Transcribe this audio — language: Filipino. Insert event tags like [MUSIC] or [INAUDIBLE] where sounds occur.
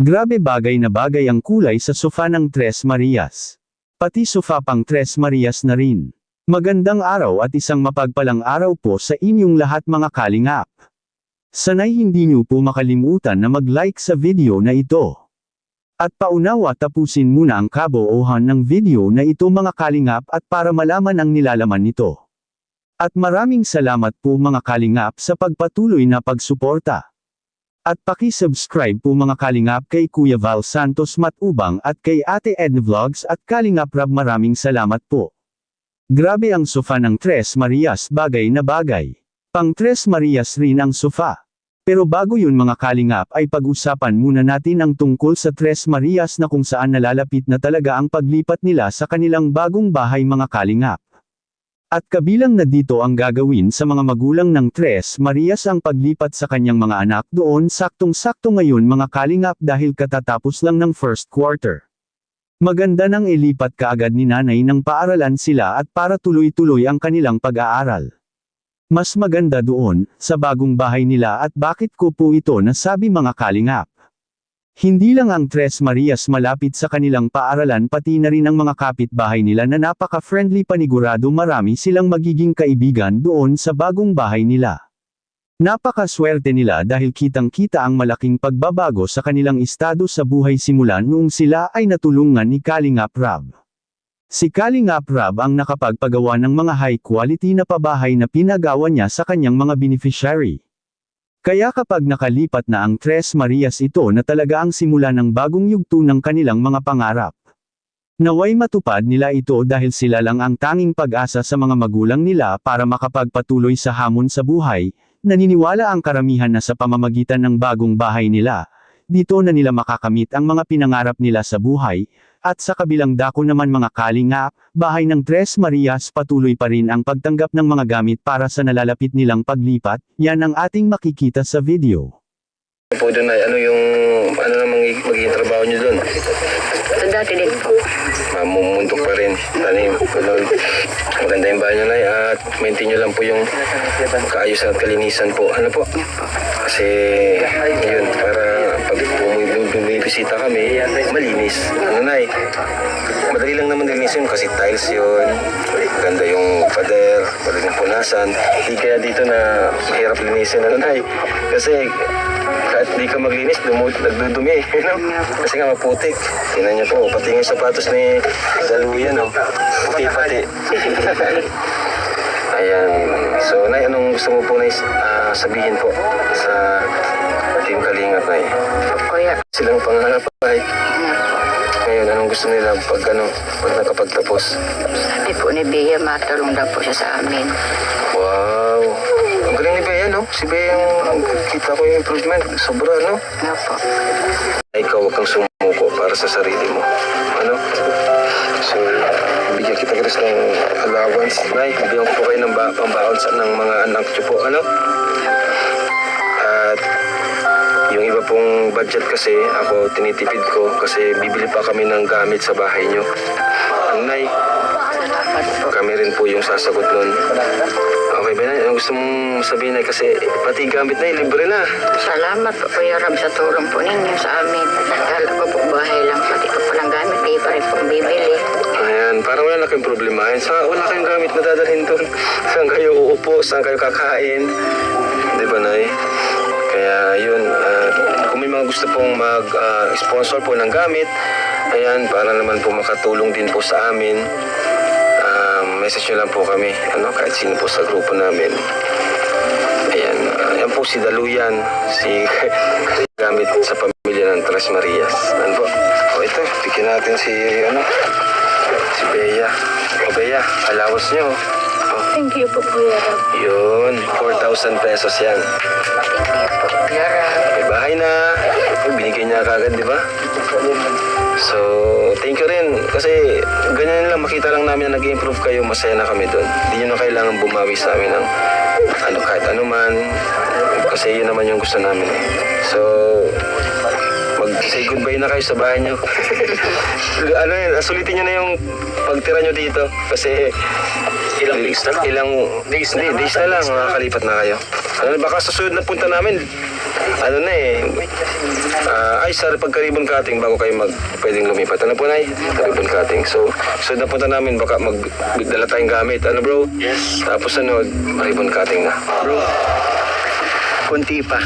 Grabe bagay na bagay ang kulay sa sofa ng Tres Marias. Pati sofa pang Tres Marias na rin. Magandang araw at isang mapagpalang araw po sa inyong lahat mga kalingap. Sanay hindi niyo po makalimutan na mag-like sa video na ito. At paunawa tapusin muna ang kaboohan ng video na ito mga kalingap at para malaman ang nilalaman nito. At maraming salamat po mga kalingap sa pagpatuloy na pagsuporta. At paki-subscribe po mga kalingap kay Kuya Val Santos Matubang at kay Ate Ed Vlogs at Kalingap Rab maraming salamat po. Grabe ang sofa ng Tres Marias bagay na bagay. Pang Tres Marias rin ang sofa. Pero bago yun mga kalingap ay pag-usapan muna natin ang tungkol sa Tres Marias na kung saan nalalapit na talaga ang paglipat nila sa kanilang bagong bahay mga kalingap. At kabilang na dito ang gagawin sa mga magulang ng Tres Marias ang paglipat sa kanyang mga anak doon saktong-sakto ngayon mga kalingap dahil katatapos lang ng first quarter. Maganda nang ilipat kaagad ni nanay ng paaralan sila at para tuloy-tuloy ang kanilang pag-aaral. Mas maganda doon, sa bagong bahay nila at bakit ko po ito nasabi mga kalingap. Hindi lang ang Tres Marias malapit sa kanilang paaralan pati na rin ang mga kapitbahay nila na napaka-friendly panigurado marami silang magiging kaibigan doon sa bagong bahay nila. Napakaswerte nila dahil kitang-kita ang malaking pagbabago sa kanilang estado sa buhay simula noong sila ay natulungan ni Kalingap Rab. Si Kalingap Rab ang nakapagpagawa ng mga high-quality na pabahay na pinagawa niya sa kanyang mga beneficiary. Kaya kapag nakalipat na ang Tres Marias ito na talaga ang simula ng bagong yugto ng kanilang mga pangarap. Naway matupad nila ito dahil sila lang ang tanging pag-asa sa mga magulang nila para makapagpatuloy sa hamon sa buhay, naniniwala ang karamihan na sa pamamagitan ng bagong bahay nila, dito na nila makakamit ang mga pinangarap nila sa buhay, at sa kabilang dako naman mga kalinga, bahay ng Tres Marias patuloy pa rin ang pagtanggap ng mga gamit para sa nalalapit nilang paglipat, yan ang ating makikita sa video. po doon ay ano yung ano na magiging, trabaho niyo doon? So, dati din po. Mamumuntok pa rin. Tanim. Ganun. Maganda yung bahay niyo na at maintain niyo lang po yung kaayusan at kalinisan po. Ano po? Kasi yun para bumi- bumibisita kami, malinis. Ano na Madali lang naman linisin kasi tiles yun. Ganda yung pader, madaling punasan. Hindi kaya dito na mahirap linisin. Ano na Kasi kahit di ka maglinis, nagdudumi. You know? Kasi nga maputik. Tingnan niyo po, pati yung sapatos ni Daluyan, no? Puti pati. [LAUGHS] Ayan. So, Nay, anong gusto mo po, Nay, ah, sabihin po sa Team Kalingap, Nay? Kuya, Silang pangarap, Nay. Ngayon, anong gusto nila pag, ano, pag nakapagtapos? sabi po ni Bea, matulong daw po siya sa amin. Wow! Ang galing ni Bea, no? Si Bea yung kita ko yung improvement. Sobra, no? Nga po. ikaw huwag kang sumuko para sa sarili mo. Ano? So, bigyan kita Chris ng allowance. Nay, bigyan ko po kayo ng ba- pambaon sa ng mga anak niyo po. Ano? At yung iba pong budget kasi, ako tinitipid ko kasi bibili pa kami ng gamit sa bahay. Ano, Nay? Kami rin po yung sasagot nun. Okay ba na? Ang gusto mong sabihin na kasi pati gamit na libre na. Salamat po Kuya Rab sa tulong po ninyo sa amin. Kala ko po bahay lang, pati ko po lang gamit, di pa rin pong bibili. Ayan, parang wala na kayong problema. Sa wala kayong gamit na dadalhin doon. [LAUGHS] Saan kayo uupo? Saan kayo kakain? Di ba, Nay? Kaya yun, ah, kung may mga gusto pong mag-sponsor po ng gamit, ayan, para naman po makatulong din po sa amin, ah, message nyo lang po kami, ano, kahit sino po sa grupo namin. Ayan, ah, yan po si Daluyan, si [LAUGHS] gamit sa pamilya ng Tres Marias. Ano po? O ito, bigyan natin si, ano, si Bea. O Bea, allowance nyo. Thank you po Kuya Rab. yun, 4,000 pesos yan. Thank you po Kuya Rab. May bahay na. Binigay niya kagad, di ba? So, thank you rin. Kasi ganyan lang, makita lang namin na nag-improve kayo, masaya na kami doon. Hindi nyo na kailangan bumawi sa amin ng ano, kahit ano man. Kasi yun naman yung gusto namin. eh. So, Say goodbye na kayo sa bahay nyo. ano yun, sulitin nyo na yung pagtira nyo dito. Kasi ilang days na lang. Ilang days, na, days na lang, makakalipat na kayo. Ano, baka sa susunod na punta namin, ano na eh, uh, ay sa pagkaribon cutting bago kayo mag, pwedeng lumipat. Ano po na eh, karibon cutting. So, susunod na punta namin, baka magdala tayong gamit. Ano bro? Yes. Tapos ano, ribbon cutting na. Bro, kunti pa.